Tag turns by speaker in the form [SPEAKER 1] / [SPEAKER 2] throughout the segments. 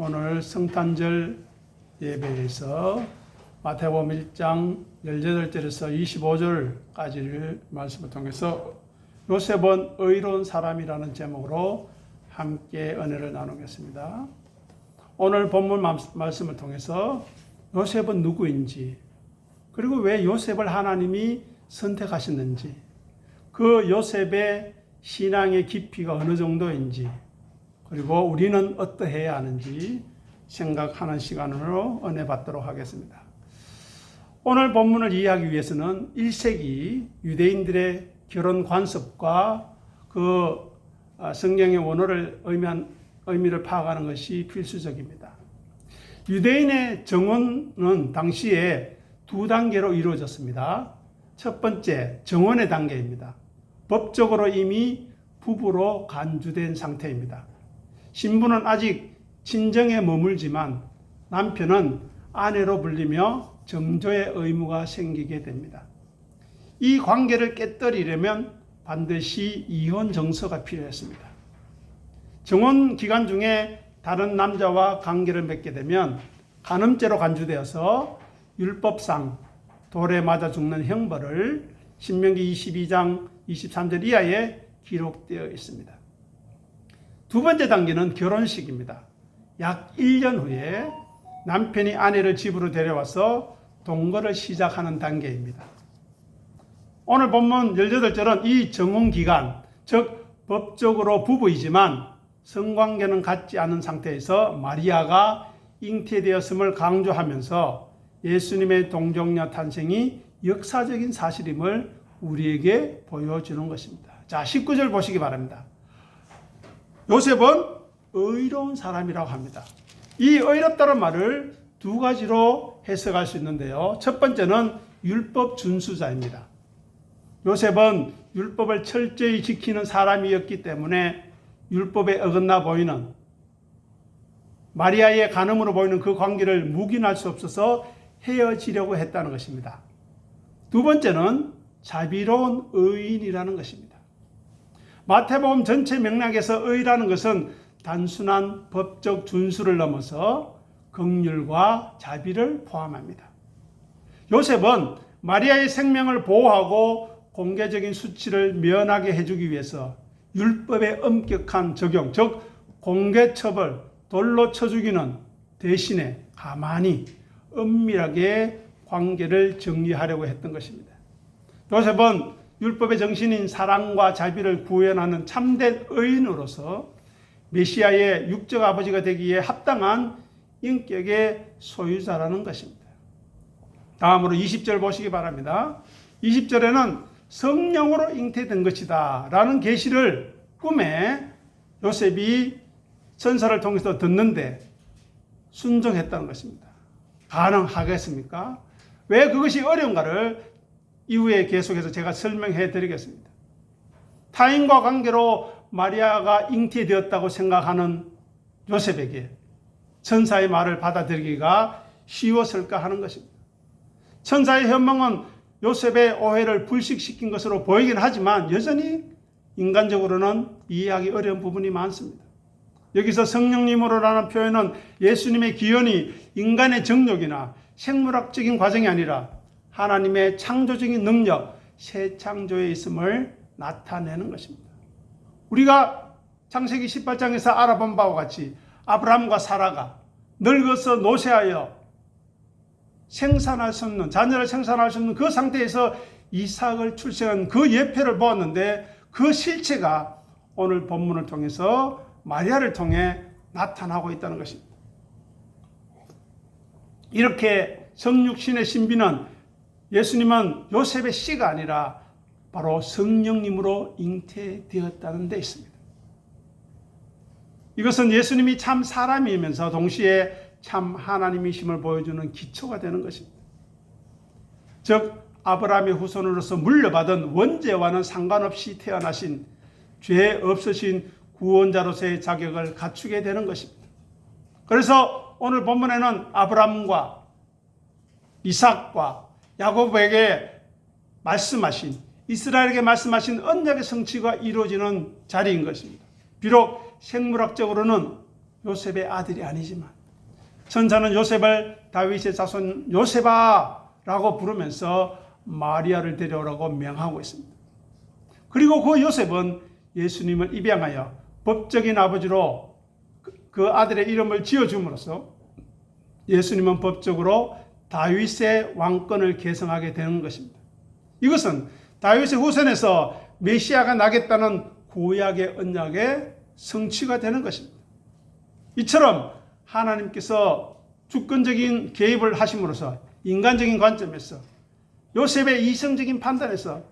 [SPEAKER 1] 오늘 성탄절 예배에서 마태복음 1장 18절에서 25절까지를 말씀을 통해서 요셉은 의로운 사람이라는 제목으로 함께 은혜를 나누겠습니다. 오늘 본문 말씀을 통해서 요셉은 누구인지 그리고 왜 요셉을 하나님이 선택하셨는지 그 요셉의 신앙의 깊이가 어느 정도인지 그리고 우리는 어떠해야 하는지 생각하는 시간으로 은혜 받도록 하겠습니다. 오늘 본문을 이해하기 위해서는 1세기 유대인들의 결혼 관습과 그 성경의 원어를 의미한 의미를 파악하는 것이 필수적입니다. 유대인의 정원은 당시에 두 단계로 이루어졌습니다. 첫 번째, 정원의 단계입니다. 법적으로 이미 부부로 간주된 상태입니다. 신부는 아직 친정에 머물지만 남편은 아내로 불리며 정조의 의무가 생기게 됩니다. 이 관계를 깨뜨리려면 반드시 이혼 정서가 필요했습니다. 정혼 기간 중에 다른 남자와 관계를 맺게 되면 간음죄로 간주되어서 율법상 돌에 맞아 죽는 형벌을 신명기 22장 23절 이하에 기록되어 있습니다. 두 번째 단계는 결혼식입니다. 약 1년 후에 남편이 아내를 집으로 데려와서 동거를 시작하는 단계입니다. 오늘 본문 18절은 이 정혼 기간, 즉 법적으로 부부이지만 성관계는 갖지 않은 상태에서 마리아가 잉태되었음을 강조하면서 예수님의 동정녀 탄생이 역사적인 사실임을 우리에게 보여주는 것입니다. 자, 19절 보시기 바랍니다. 요셉은 의로운 사람이라고 합니다. 이 의롭다는 말을 두 가지로 해석할 수 있는데요. 첫 번째는 율법 준수자입니다. 요셉은 율법을 철저히 지키는 사람이었기 때문에 율법에 어긋나 보이는 마리아의 간음으로 보이는 그 관계를 묵인할 수 없어서 헤어지려고 했다는 것입니다. 두 번째는 자비로운 의인이라는 것입니다. 마태복음 전체 맥락에서 의라는 것은 단순한 법적 준수를 넘어서 긍휼과 자비를 포함합니다. 요셉은 마리아의 생명을 보호하고 공개적인 수치를 면하게 해주기 위해서 율법의 엄격한 적용, 즉 공개 처벌, 돌로 쳐 죽이는 대신에 가만히 은밀하게 관계를 정리하려고 했던 것입니다. 요셉은 율법의 정신인 사랑과 자비를 구현하는 참된 의인으로서 메시아의 육적 아버지가 되기에 합당한 인격의 소유자라는 것입니다. 다음으로 20절 보시기 바랍니다. 20절에는 성령으로 잉태된 것이다 라는 계시를 꿈에 요셉이 천사를 통해서 듣는데 순종했다는 것입니다. 가능하겠습니까? 왜 그것이 어려운가를 이후에 계속해서 제가 설명해 드리겠습니다. 타인과 관계로 마리아가 잉태되었다고 생각하는 요셉에게 천사의 말을 받아들이기가 쉬웠을까 하는 것입니다. 천사의 현명은 요셉의 오해를 불식시킨 것으로 보이긴 하지만 여전히 인간적으로는 이해하기 어려운 부분이 많습니다. 여기서 성령님으로라는 표현은 예수님의 기원이 인간의 정욕이나 생물학적인 과정이 아니라 하나님의 창조적인 능력, 새 창조에 있음을 나타내는 것입니다. 우리가 창세기 18장에서 알아본 바와 같이 아브라함과 사라가 늙어서 노쇠하여 생산할 수 없는 자녀를 생산할 수 없는 그 상태에서 이삭을 출생한 그 예표를 보았는데 그 실체가 오늘 본문을 통해서 마리아를 통해 나타나고 있다는 것입니다. 이렇게 성육신의 신비는 예수님은 요셉의 씨가 아니라 바로 성령님으로 잉태되었다는 데 있습니다. 이것은 예수님이 참 사람이면서 동시에 참 하나님이심을 보여주는 기초가 되는 것입니다. 즉 아브라함의 후손으로서 물려받은 원죄와는 상관없이 태어나신 죄 없으신 구원자로서의 자격을 갖추게 되는 것입니다. 그래서 오늘 본문에는 아브라함과 이삭과 야곱에게 말씀하신 이스라엘에게 말씀하신 언약의 성취가 이루어지는 자리인 것입니다. 비록 생물학적으로는 요셉의 아들이 아니지만 천사는 요셉을 다윗의 자손 요셉아라고 부르면서 마리아를 데려오라고 명하고 있습니다. 그리고 그 요셉은 예수님을 입양하여 법적인 아버지로 그- 그 아들의 이름을 지어줌으로써 예수님은 법적으로 다윗의 왕권을 계승하게 되는 것입니다. 이것은 다윗의 후손에서 메시아가 나겠다는 구약의 언약의 성취가 되는 것입니다. 이처럼 하나님께서 주권적인 개입을 하심으로써 인간적인 관점에서 요셉의 이성적인 판단에서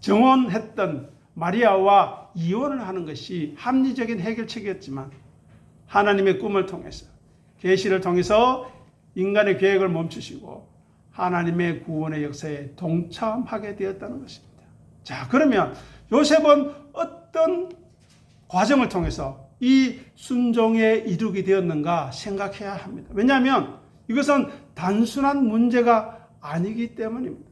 [SPEAKER 1] 정원했던 마리아와 이혼을 하는 것이 합리적인 해결책이었지만 하나님의 꿈을 통해서 계시를 통해서 인간의 계획을 멈추시고 하나님의 구원의 역사에 동참하게 되었다는 것입니다. 자, 그러면 요셉은 어떤 과정을 통해서 이 순종에 이르게 되었는가 생각해야 합니다. 왜냐하면 이것은 단순한 문제가 아니기 때문입니다.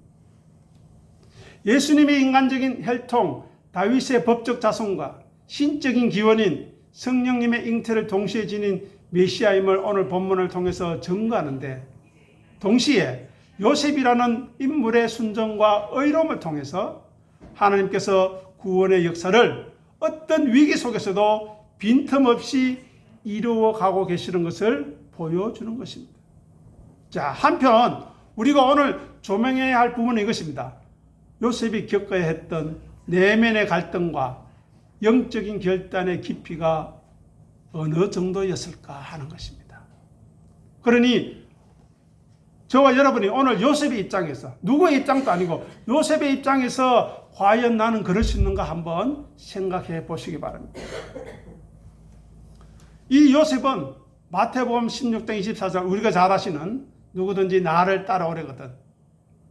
[SPEAKER 1] 예수님의 인간적인 혈통, 다윗의 법적 자손과 신적인 기원인 성령님의 잉태를 동시에 지닌 메시아임을 오늘 본문을 통해서 증거하는데 동시에 요셉이라는 인물의 순종과 의로움을 통해서 하나님께서 구원의 역사를 어떤 위기 속에서도 빈틈없이 이루어 가고 계시는 것을 보여주는 것입니다. 자, 한편 우리가 오늘 조명해야 할 부분은 이것입니다. 요셉이 겪어야 했던 내면의 갈등과 영적인 결단의 깊이가 어느 정도였을까 하는 것입니다. 그러니 저와 여러분이 오늘 요셉의 입장에서 누구의 입장도 아니고 요셉의 입장에서 과연 나는 그럴 수 있는가 한번 생각해 보시기 바랍니다. 이 요셉은 마태복음 16장 24장 우리가 잘 아시는 누구든지 나를 따라오래거든.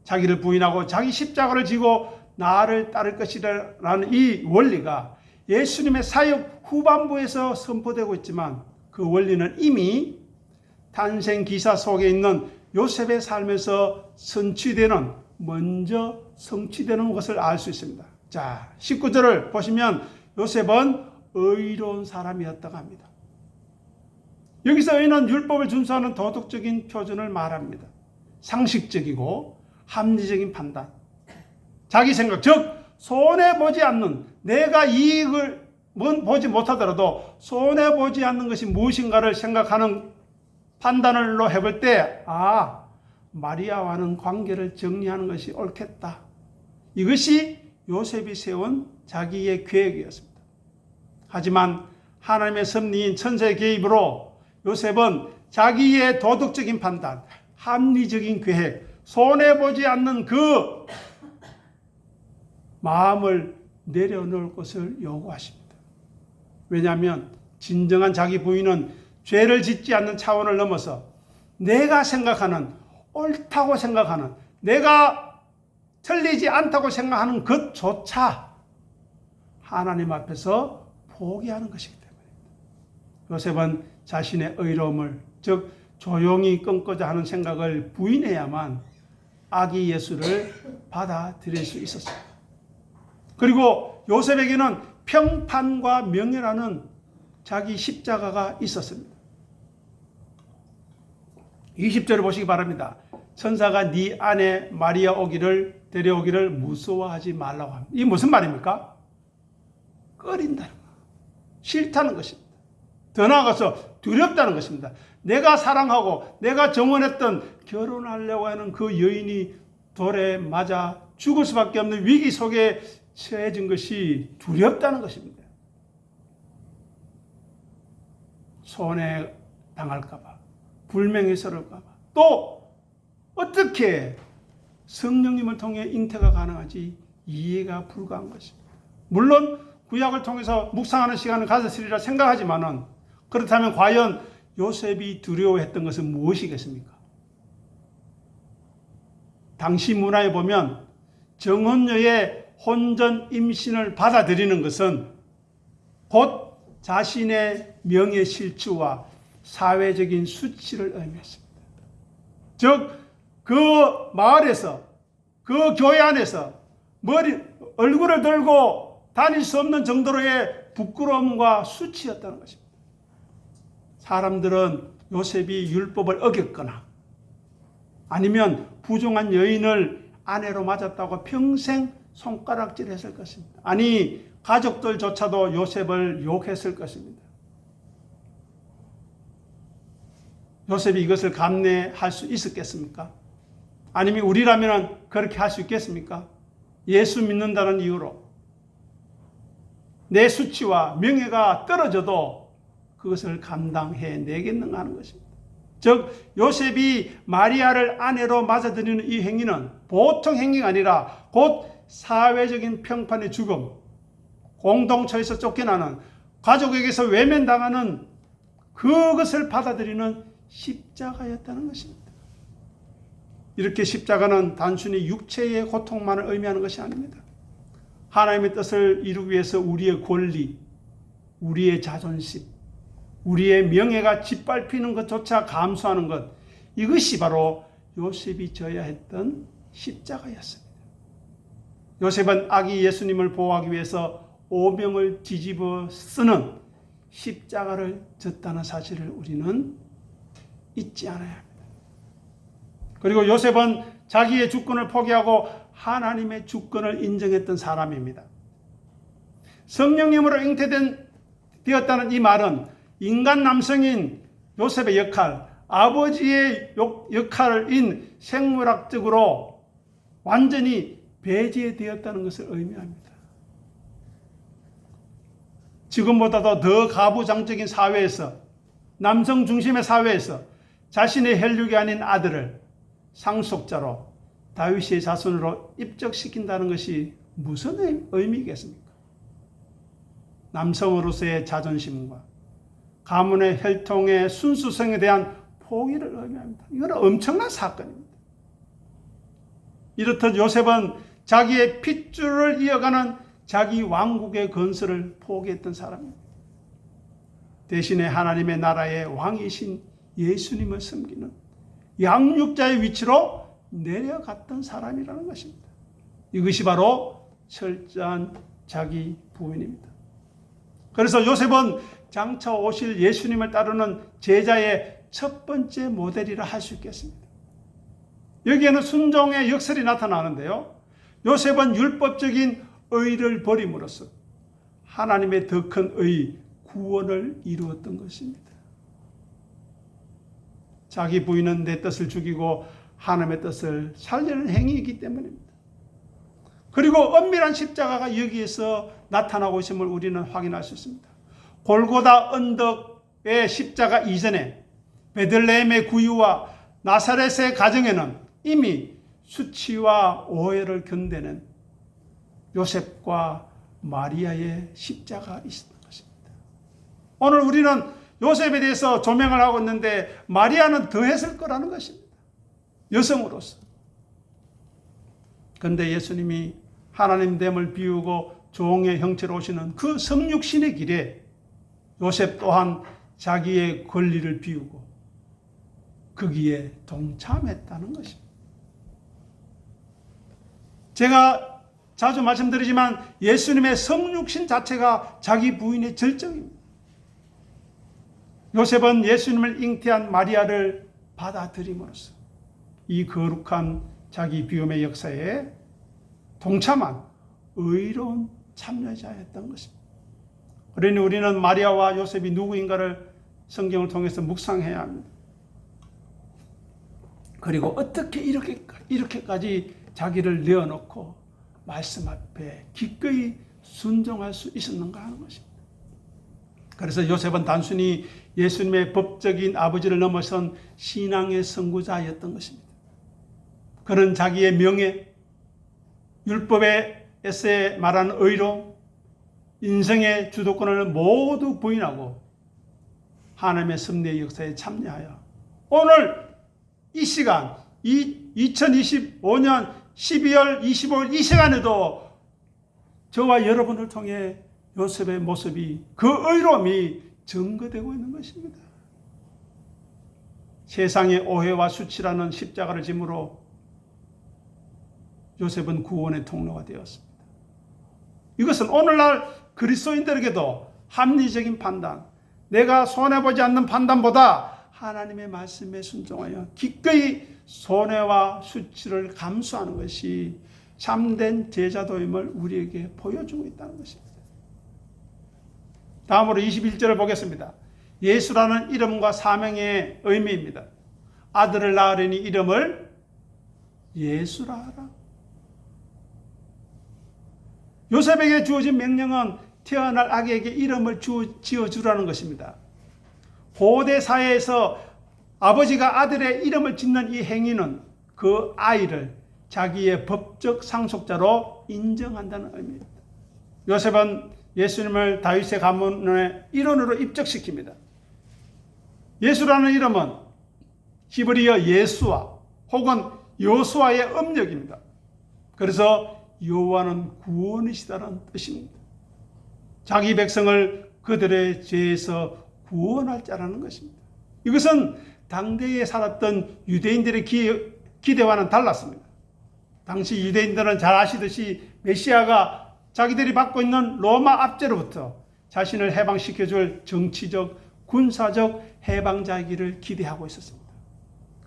[SPEAKER 1] 자기를 부인하고 자기 십자가를 지고 나를 따를 것이라는 이 원리가 예수님의 사역 후반부에서 선포되고 있지만 그 원리는 이미 탄생 기사 속에 있는 요셉의 삶에서 성취되는 먼저 성취되는 것을 알 수 있습니다. 자, 19절을 보시면 요셉은 의로운 사람이었다고 합니다. 여기서 의는 율법을 준수하는 도덕적인 표준을 말합니다. 상식적이고 합리적인 판단. 자기 생각, 즉 손해 보지 않는 내가 이익을 뭔 보지 못하더라도 손해 보지 않는 것이 무엇인가를 생각하는 판단을로 해볼 때, 아, 마리아와는 관계를 정리하는 것이 옳겠다. 이것이 요셉이 세운 자기의 계획이었습니다. 하지만 하나님의 섭리인 천사의 개입으로 요셉은 자기의 도덕적인 판단, 합리적인 계획, 손해보지 않는 그 마음을 내려놓을 것을 요구하십니다. 왜냐하면 진정한 자기 부인은 죄를 짓지 않는 차원을 넘어서 내가 생각하는 옳다고 생각하는 내가 틀리지 않다고 생각하는 것조차 하나님 앞에서 포기하는 것이기 때문입니다. 요셉은 자신의 의로움을 즉 조용히 끊고자 하는 생각을 부인해야만 아기 예수를 받아들일 수 있었습니다. 그리고 요셉에게는 평판과 명예라는 자기 십자가가 있었습니다. 20절을 보시기 바랍니다. 천사가 네 아내 마리아 오기를 데려오기를 무서워하지 말라고 합니다. 이 무슨 말입니까? 꺼린다는 거. 싫다는 것입니다. 더 나아가서 두렵다는 것입니다. 내가 사랑하고 내가 정원했던 결혼하려고 하는 그 여인이 돌에 맞아 죽을 수밖에 없는 위기 속에 처해진 것이 두렵다는 것입니다. 손해 당할까봐, 불명예 서를까봐, 또 어떻게 성령님을 통해 잉태가 가능하지 이해가 불가한 것입니다. 물론 구약을 통해서 묵상하는 시간을 가졌으리라 생각하지만은 그렇다면 과연 요셉이 두려워했던 것은 무엇이겠습니까? 당시 문화에 보면 정혼녀의 혼전 임신을 받아들이는 것은 곧 자신의 명예 실추와 사회적인 수치를 의미했습니다. 즉, 그 마을에서, 그 교회 안에서 머리, 얼굴을 들고 다닐 수 없는 정도로의 부끄러움과 수치였다는 것입니다. 사람들은 요셉이 율법을 어겼거나 아니면 부정한 여인을 아내로 맞았다고 평생 손가락질 했을 것입니다. 아니, 가족들조차도 요셉을 욕했을 것입니다. 요셉이 이것을 감내할 수 있었겠습니까? 아니면 우리라면 그렇게 할 수 있겠습니까? 예수 믿는다는 이유로 내 수치와 명예가 떨어져도 그것을 감당해 내겠는가 하는 것입니다. 즉 요셉이 마리아를 아내로 맞아들이는 이 행위는 보통 행위가 아니라 곧 사회적인 평판의 죽음, 공동체에서 쫓겨나는 가족에게서 외면당하는 그것을 받아들이는 십자가였다는 것입니다. 이렇게 십자가는 단순히 육체의 고통만을 의미하는 것이 아닙니다. 하나님의 뜻을 이루기 위해서 우리의 권리, 우리의 자존심, 우리의 명예가 짓밟히는 것조차 감수하는 것, 이것이 바로 요셉이 져야 했던 십자가였습니다. 요셉은 아기 예수님을 보호하기 위해서 오명을 뒤집어 쓰는 십자가를 졌다는 사실을 우리는 잊지 않아야 합니다. 그리고 요셉은 자기의 주권을 포기하고 하나님의 주권을 인정했던 사람입니다. 성령님으로 잉태된 되었다는 이 말은 인간 남성인 요셉의 역할, 아버지의 역할인 생물학적으로 완전히 배제되었다는 것을 의미합니다. 지금보다도 더 가부장적인 사회에서 남성 중심의 사회에서 자신의 혈육이 아닌 아들을 상속자로 다윗의 자손으로 입적시킨다는 것이 무슨 의미겠습니까? 남성으로서의 자존심과 가문의 혈통의 순수성에 대한 포기를 의미합니다. 이건 엄청난 사건입니다. 이렇듯 요셉은 자기의 핏줄을 이어가는 자기 왕국의 건설을 포기했던 사람입니다. 대신에 하나님의 나라의 왕이신 예수님을 섬기는 양육자의 위치로 내려갔던 사람이라는 것입니다. 이것이 바로 철저한 자기 부인입니다. 그래서 요셉은 장차 오실 예수님을 따르는 제자의 첫 번째 모델이라 할 수 있겠습니다. 여기에는 순종의 역설이 나타나는데요. 요셉은 율법적인 의를 버림으로써 하나님의 더 큰 의, 구원을 이루었던 것입니다. 자기 부인은 내 뜻을 죽이고 하나님의 뜻을 살리는 행위이기 때문입니다. 그리고 엄밀한 십자가가 여기에서 나타나고 있음을 우리는 확인할 수 있습니다. 골고다 언덕의 십자가 이전에 베들레헴의 구유와 나사렛의 가정에는 이미 수치와 오해를 견뎌낸 요셉과 마리아의 십자가 있었던 것입니다. 오늘 우리는 요셉에 대해서 조명을 하고 있는데 마리아는 더 했을 거라는 것입니다. 여성으로서. 근데 예수님이 하나님 됨을 비우고 종의 형체로 오시는 그 성육신의 길에 요셉 또한 자기의 권리를 비우고 거기에 동참했다는 것입니다. 제가 자주 말씀드리지만 예수님의 성육신 자체가 자기 부인의 절정입니다. 요셉은 예수님을 잉태한 마리아를 받아들임으로써 이 거룩한 자기 비움의 역사에 동참한 의로운 참여자였던 것입니다. 그러니 우리는 마리아와 요셉이 누구인가를 성경을 통해서 묵상해야 합니다. 그리고 어떻게 이렇게, 이렇게까지 자기를 내어놓고 말씀 앞에 기꺼이 순종할 수 있었는가 하는 것입니다. 그래서 요셉은 단순히 예수님의 법적인 아버지를 넘어선 신앙의 선구자였던 것입니다. 그런 자기의 명예, 율법에서 말하는 의로, 인생의 주도권을 모두 부인하고 하나님의 섭리의 역사에 참여하여 오늘 이 시간, 이 2025년 12월 25일 이 시간에도 저와 여러분을 통해 요셉의 모습이 그 의로움이 증거되고 있는 것입니다. 세상의 오해와 수치라는 십자가를 짐으로 요셉은 구원의 통로가 되었습니다. 이것은 오늘날 그리스도인들에게도 합리적인 판단, 내가 손해보지 않는 판단보다 하나님의 말씀에 순종하여 기꺼이 손해와 수치를 감수하는 것이 참된 제자도임을 우리에게 보여주고 있다는 것입니다. 다음으로 21절을 보겠습니다. 예수라는 이름과 사명의 의미입니다. 아들을 낳으려니 이름을 예수라 하라. 요셉에게 주어진 명령은 태어날 아기에게 이름을 지어주라는 것입니다. 고대 사회에서 아버지가 아들의 이름을 짓는 이 행위는 그 아이를 자기의 법적 상속자로 인정한다는 의미입니다. 요셉은 예수님을 다윗의 가문의 일원으로 입적시킵니다. 예수라는 이름은 히브리어 예수와 혹은 요수아의 음력입니다. 그래서 여호와는 구원이시다는 뜻입니다. 자기 백성을 그들의 죄에서 구원할 자라는 것입니다. 이것은 당대에 살았던 유대인들의 기, 기대와는 달랐습니다. 당시 유대인들은 잘 아시듯이 메시아가 자기들이 받고 있는 로마 압제로부터 자신을 해방시켜줄 정치적, 군사적 해방자이기를 기대하고 있었습니다.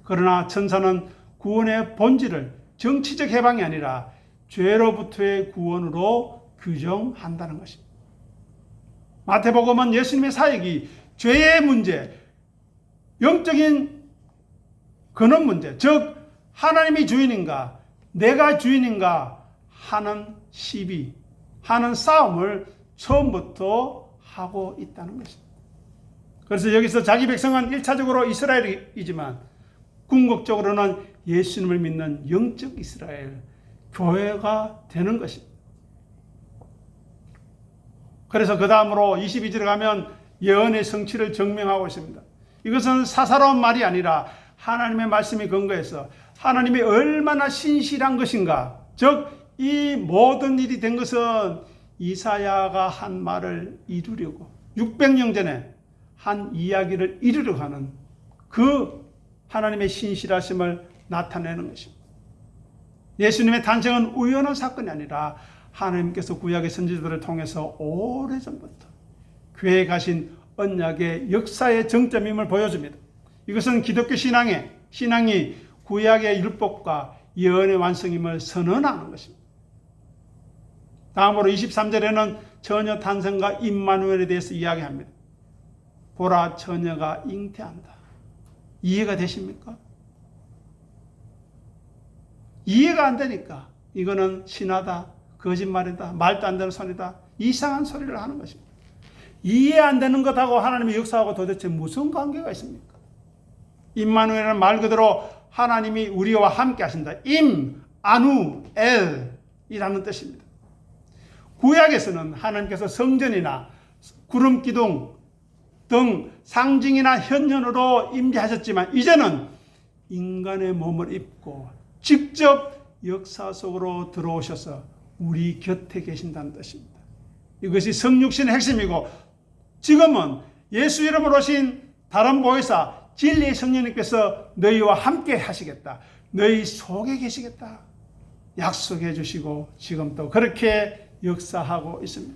[SPEAKER 1] 그러나 천사는 구원의 본질을 정치적 해방이 아니라 죄로부터의 구원으로 규정한다는 것입니다. 마태복음은 예수님의 사역이 죄의 문제, 영적인 근원 문제, 즉 하나님이 주인인가, 내가 주인인가 하는 시비, 하는 싸움을 처음부터 하고 있다는 것입니다. 그래서 여기서 자기 백성은 1차적으로 이스라엘이지만 궁극적으로는 예수님을 믿는 영적 이스라엘, 교회가 되는 것입니다. 그래서 그 다음으로 22절에 가면 예언의 성취를 증명하고 있습니다. 이것은 사사로운 말이 아니라 하나님의 말씀이 근거해서 하나님이 얼마나 신실한 것인가. 즉, 이 모든 일이 된 것은 이사야가 한 말을 이루려고 600년 전에 한 이야기를 이루려고 하는 그 하나님의 신실하심을 나타내는 것입니다. 예수님의 탄생은 우연한 사건이 아니라 하나님께서 구약의 선지자들을 통해서 오래전부터 교회에 가신 언약의 역사의 정점임을 보여줍니다. 이것은 기독교 신앙의 신앙이 구약의 율법과 예언의 완성임을 선언하는 것입니다. 다음으로 23절에는 처녀 탄생과 임마누엘에 대해서 이야기합니다. 보라 처녀가 잉태한다. 이해가 되십니까? 이해가 안 되니까 이거는 신하다, 거짓말이다, 말도 안 되는 소리다, 이상한 소리를 하는 것입니다. 이해 안 되는 것하고 하나님의 역사하고 도대체 무슨 관계가 있습니까? 임마누엘은 말 그대로 하나님이 우리와 함께 하신다. 임, 아누, 엘이라는 뜻입니다. 구약에서는 하나님께서 성전이나 구름 기둥 등 상징이나 현현으로 임재하셨지만 이제는 인간의 몸을 입고 직접 역사 속으로 들어오셔서 우리 곁에 계신다는 뜻입니다. 이것이 성육신의 핵심이고 지금은 예수 이름으로 오신 다른 보혜사 진리의 성령님께서 너희와 함께 하시겠다. 너희 속에 계시겠다. 약속해 주시고 지금도 그렇게 역사하고 있습니다.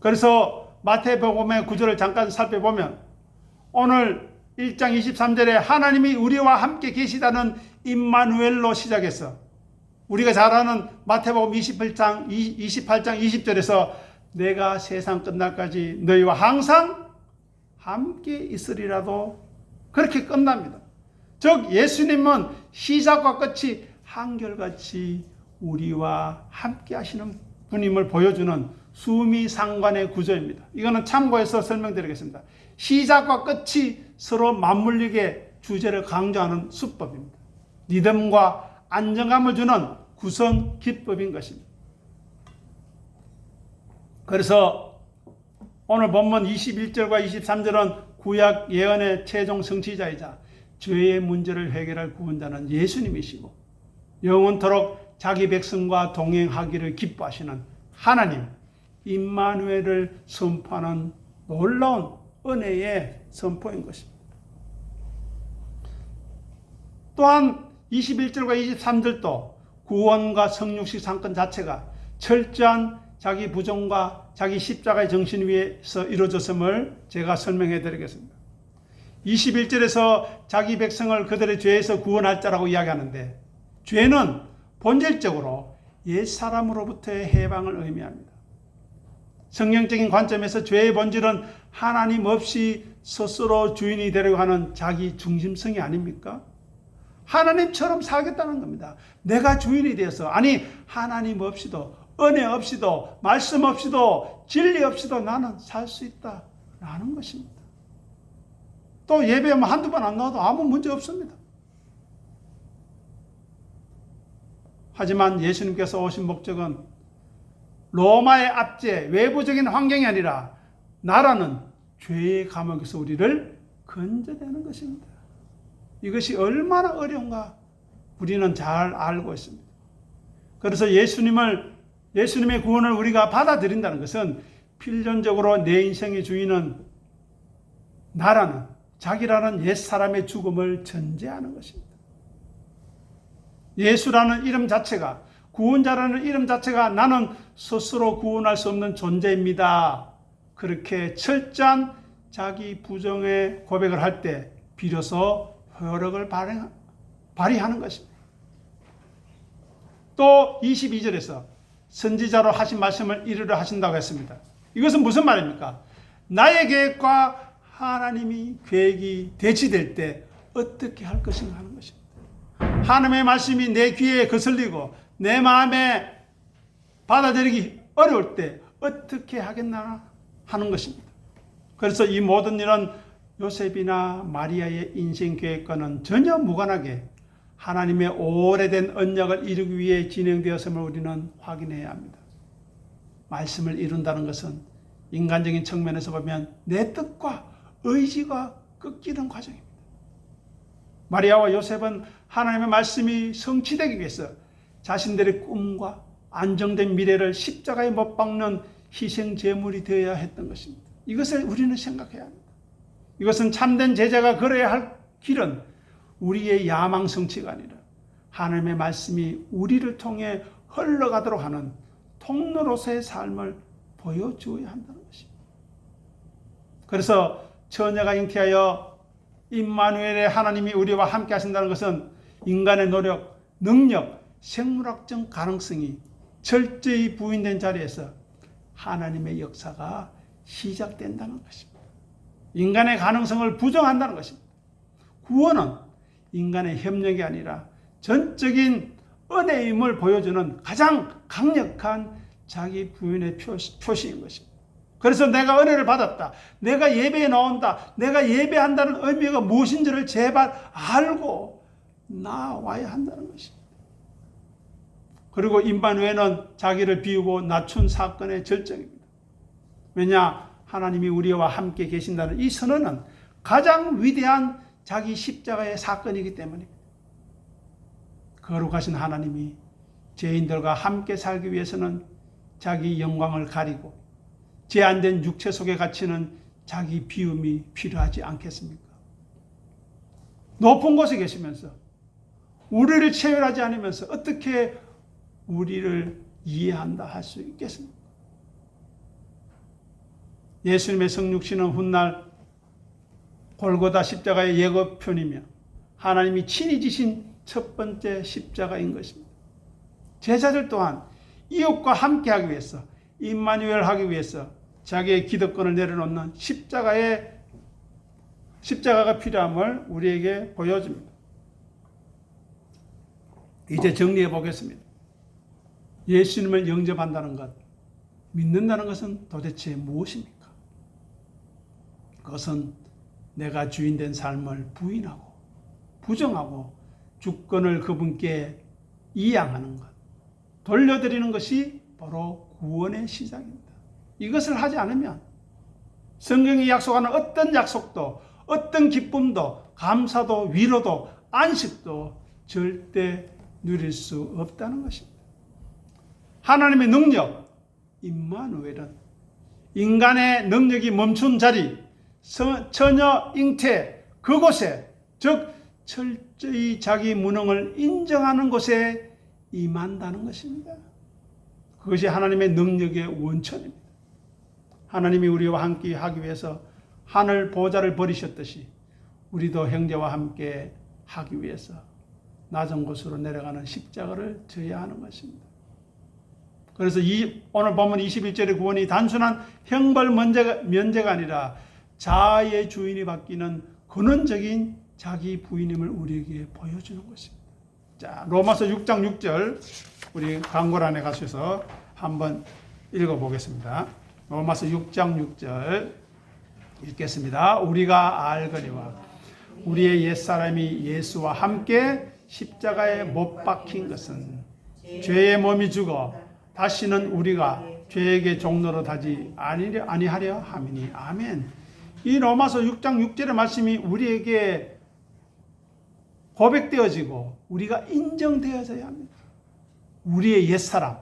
[SPEAKER 1] 그래서 마태복음의 구절을 잠깐 살펴보면 오늘 1장 23절에 하나님이 우리와 함께 계시다는 임마누엘로 시작해서 우리가 잘 아는 마태복음 28장 28장 20절에서 내가 세상 끝날까지 너희와 항상 함께 있으리라도 그렇게 끝납니다. 즉 예수님은 시작과 끝이 한결같이 우리와 함께 하시는 분임을 보여주는 수미상관의 구조입니다. 이거는 참고해서 설명드리겠습니다. 시작과 끝이 서로 맞물리게 주제를 강조하는 수법입니다. 리듬과 안정감을 주는 구성 기법인 것입니다. 그래서 오늘 본문 21절과 23절은 구약 예언의 최종 성취자이자 죄의 문제를 해결할 구원자는 예수님이시고 영원토록 자기 백성과 동행하기를 기뻐하시는 하나님 임마누엘을 선포하는 놀라운 은혜의 선포인 것입니다. 또한 21절과 23절도 구원과 성육식 사건 자체가 철저한 자기 부정과 자기 십자가의 정신 위에서 이루어졌음을 제가 설명해 드리겠습니다. 21절에서 자기 백성을 그들의 죄에서 구원할 자라고 이야기하는데 죄는 본질적으로 옛 사람으로부터의 해방을 의미합니다. 성경적인 관점에서 죄의 본질은 하나님 없이 스스로 주인이 되려고 하는 자기 중심성이 아닙니까? 하나님처럼 살겠다는 겁니다. 내가 주인이 되어서 아니 하나님 없이도 은혜 없이도 말씀 없이도 진리 없이도 나는 살 수 있다라는 것입니다. 또 예배하면 한두 번 안 나와도 아무 문제 없습니다. 하지만 예수님께서 오신 목적은 로마의 압제, 외부적인 환경이 아니라 나라는 죄의 감옥에서 우리를 건져내는 것입니다. 이것이 얼마나 어려운가 우리는 잘 알고 있습니다. 그래서 예수님을 예수님의 구원을 우리가 받아들인다는 것은 필연적으로 내 인생의 주인은 나라는 자기라는 옛 사람의 죽음을 전제하는 것입니다. 예수라는 이름 자체가 구원자라는 이름 자체가 나는 스스로 구원할 수 없는 존재입니다. 그렇게 철저한 자기 부정의 고백을 할 때 비로소 효력을 발휘하는 것입니다. 또 22절에서 선지자로 하신 말씀을 이루려 하신다고 했습니다. 이것은 무슨 말입니까? 나의 계획과 하나님이 계획이 대치될 때 어떻게 할 것인가 하는 것입니다. 하나님의 말씀이 내 귀에 거슬리고 내 마음에 받아들이기 어려울 때 어떻게 하겠나 하는 것입니다. 그래서 이 모든 일은 요셉이나 마리아의 인생 계획과는 전혀 무관하게 하나님의 오래된 언약을 이루기 위해 진행되었음을 우리는 확인해야 합니다. 말씀을 이룬다는 것은 인간적인 측면에서 보면 내 뜻과 의지가 꺾이는 과정입니다. 마리아와 요셉은 하나님의 말씀이 성취되기 위해서 자신들의 꿈과 안정된 미래를 십자가에 못 박는 희생 제물이 되어야 했던 것입니다. 이것을 우리는 생각해야 합니다. 이것은 참된 제자가 걸어야 할 길은 우리의 야망 성취가 아니라 하나님의 말씀이 우리를 통해 흘러가도록 하는 통로로서의 삶을 보여주어야 한다는 것입니다. 그래서 처녀가 잉태하여 임마누엘의 하나님이 우리와 함께 하신다는 것은 인간의 노력, 능력, 생물학적 가능성이 철저히 부인된 자리에서 하나님의 역사가 시작된다는 것입니다. 인간의 가능성을 부정한다는 것입니다. 구원은 인간의 협력이 아니라 전적인 은혜임을 보여주는 가장 강력한 자기 부인의 표시, 표시인 것입니다. 그래서 내가 은혜를 받았다. 내가 예배에 나온다. 내가 예배한다는 의미가 무엇인지를 제발 알고 나와야 한다는 것입니다. 그리고 임반후에는 자기를 비우고 낮춘 사건의 절정입니다. 왜냐? 하나님이 우리와 함께 계신다는 이 선언은 가장 위대한 자기 십자가의 사건이기 때문입니다. 거룩하신 하나님이 죄인들과 함께 살기 위해서는 자기 영광을 가리고 제한된 육체 속에 갇히는 자기 비움이 필요하지 않겠습니까? 높은 곳에 계시면서 우리를 체열하지 않으면서 어떻게 우리를 이해한다 할 수 있겠습니까? 예수님의 성육신은 훗날 골고다 십자가의 예고편이며 하나님이 친히 지신 첫 번째 십자가인 것입니다. 제자들 또한 이웃과 함께 하기 위해서 임마누엘 하기 위해서 자기의 기득권을 내려놓는 십자가의 십자가가 필요함을 우리에게 보여줍니다. 이제 정리해 보겠습니다. 예수님을 영접한다는 것, 믿는다는 것은 도대체 무엇입니까? 그것은 내가 주인된 삶을 부인하고 부정하고 주권을 그분께 이양하는 것, 돌려드리는 것이 바로 구원의 시작입니다. 이것을 하지 않으면 성경이 약속하는 어떤 약속도, 어떤 기쁨도, 감사도, 위로도, 안식도 절대 누릴 수 없다는 것입니다. 하나님의 능력, 임마누엘은 인간의 능력이 멈춘 자리, 처녀 잉태 그곳에 즉 철저히 자기 무능을 인정하는 곳에 임한다는 것입니다. 그것이 하나님의 능력의 원천입니다. 하나님이 우리와 함께 하기 위해서 하늘 보좌를 버리셨듯이 우리도 형제와 함께 하기 위해서 낮은 곳으로 내려가는 십자가를 져야 하는 것입니다. 그래서 이 오늘 보면 21절의 구원이 단순한 형벌 면제가, 면제가 아니라 자아의 주인이 바뀌는 근원적인 자기 부인임을 우리에게 보여주는 것입니다. 자, 로마서 6장 6절 우리 광고란에 가셔서 한번 읽어보겠습니다. 로마서 6장 6절 읽겠습니다. 우리가 알거니와 우리의 옛사람이 예수와 함께 십자가에 못 박힌 것은 죄의 몸이 죽어 다시는 우리가 죄에게 종로로 다지 아니하려 함이니 아멘. 이 로마서 6장 6절의 말씀이 우리에게 고백되어지고 우리가 인정되어져야 합니다. 우리의 옛사람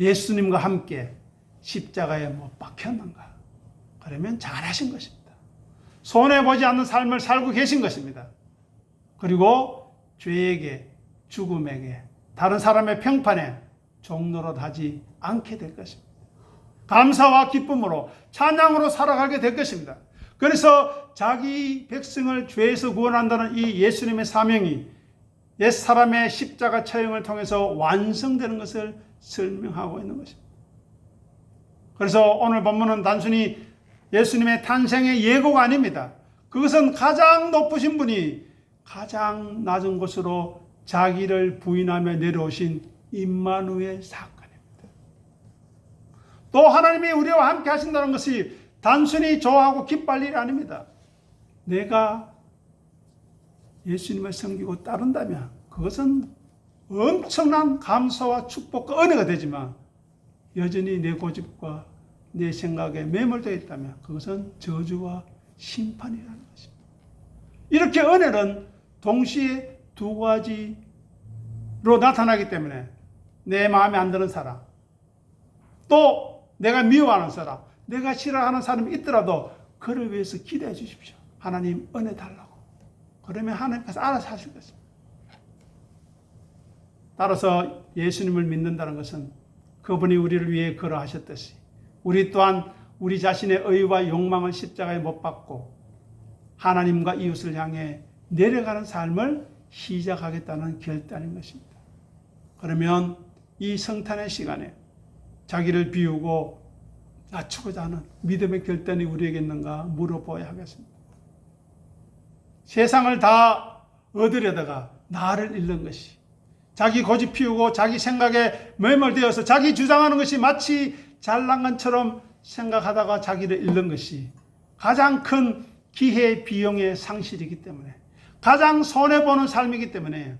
[SPEAKER 1] 예수님과 함께 십자가에 못 박혔는가? 그러면 잘하신 것입니다. 손해 보지 않는 삶을 살고 계신 것입니다. 그리고 죄에게 죽음에게 다른 사람의 평판에 종로로 하지 않게 될 것입니다. 감사와 기쁨으로 찬양으로 살아가게 될 것입니다. 그래서 자기 백성을 죄에서 구원한다는 이 예수님의 사명이 옛 사람의 십자가 처형을 통해서 완성되는 것을 설명하고 있는 것입니다. 그래서 오늘 본문은 단순히 예수님의 탄생의 예고가 아닙니다. 그것은 가장 높으신 분이 가장 낮은 곳으로 자기를 부인하며 내려오신 임마누엘 사건입니다. 또 하나님이 우리와 함께 하신다는 것이 단순히 좋아하고 기뻐할 일이 아닙니다. 내가 예수님을 섬기고 따른다면 그것은 엄청난 감사와 축복과 은혜가 되지만 여전히 내 고집과 내 생각에 매몰되어 있다면 그것은 저주와 심판이라는 것입니다. 이렇게 은혜는 동시에 두 가지로 나타나기 때문에 내 마음에 안 드는 사람, 또 내가 미워하는 사람, 내가 싫어하는 사람이 있더라도 그를 위해서 기도해 주십시오. 하나님 은혜 달라고. 그러면 하나님께서 알아서 하실 것입니다. 따라서 예수님을 믿는다는 것은 그분이 우리를 위해 걸어하셨듯이 우리 또한 우리 자신의 의와 욕망을 십자가에 못 박고 하나님과 이웃을 향해 내려가는 삶을 시작하겠다는 결단인 것입니다. 그러면 이 성탄의 시간에 자기를 비우고 낮추고자 하는 믿음의 결단이 우리에게 있는가 물어보아야 하겠습니다. 세상을 다 얻으려다가 나를 잃는 것이 자기 고집 피우고 자기 생각에 매몰되어서 자기 주장하는 것이 마치 잘난 것처럼 생각하다가 자기를 잃는 것이 가장 큰 기회 비용의 상실이기 때문에 가장 손해보는 삶이기 때문에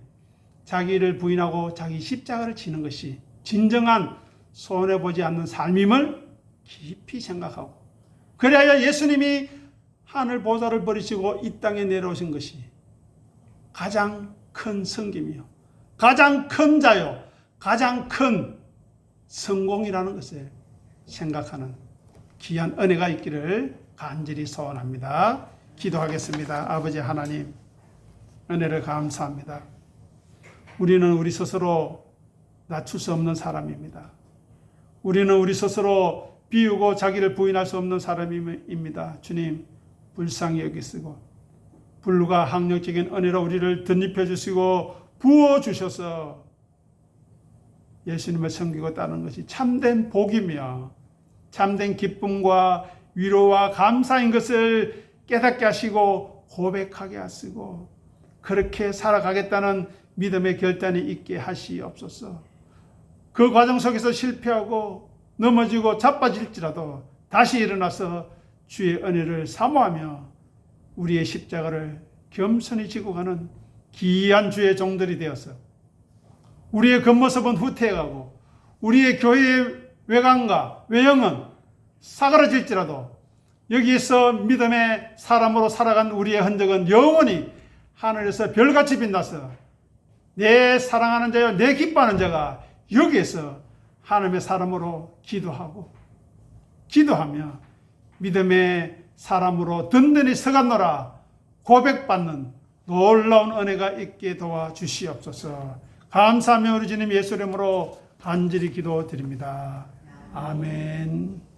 [SPEAKER 1] 자기를 부인하고 자기 십자가를 지는 것이 진정한 손해보지 않는 삶임을 깊이 생각하고 그래야 예수님이 하늘 보좌를 버리시고 이 땅에 내려오신 것이 가장 큰 성김이요. 가장 큰 자요. 가장 큰 성공이라는 것을 생각하는 귀한 은혜가 있기를 간절히 소원합니다. 기도하겠습니다. 아버지 하나님, 은혜를 감사합니다. 우리는 우리 스스로 낮출 수 없는 사람입니다. 우리는 우리 스스로 비우고 자기를 부인할 수 없는 사람입니다. 주님, 불쌍히 여기시고, 불과 학력적인 은혜로 우리를 덧입혀 주시고, 부어 주셔서 예수님을 섬기고 따르는 것이 참된 복이며, 참된 기쁨과 위로와 감사인 것을 깨닫게 하시고, 고백하게 하시고, 그렇게 살아가겠다는 믿음의 결단이 있게 하시옵소서. 그 과정 속에서 실패하고 넘어지고 자빠질지라도 다시 일어나서 주의 은혜를 사모하며 우리의 십자가를 겸손히 지고 가는 귀한 주의 종들이 되어서 우리의 겉모습은 후퇴해가고 우리의 교회의 외관과 외형은 사그라질지라도 여기에서 믿음의 사람으로 살아간 우리의 흔적은 영원히 하늘에서 별같이 빛나서 내 사랑하는 자요 내 기뻐하는 자가 여기에서 하나님의 사람으로 기도하고 기도하며 믿음의 사람으로 든든히 서간노라 고백받는 놀라운 은혜가 있게 도와 주시옵소서. 감사하며 우리 주님 예수 이름으로 간절히 기도드립니다. 아멘.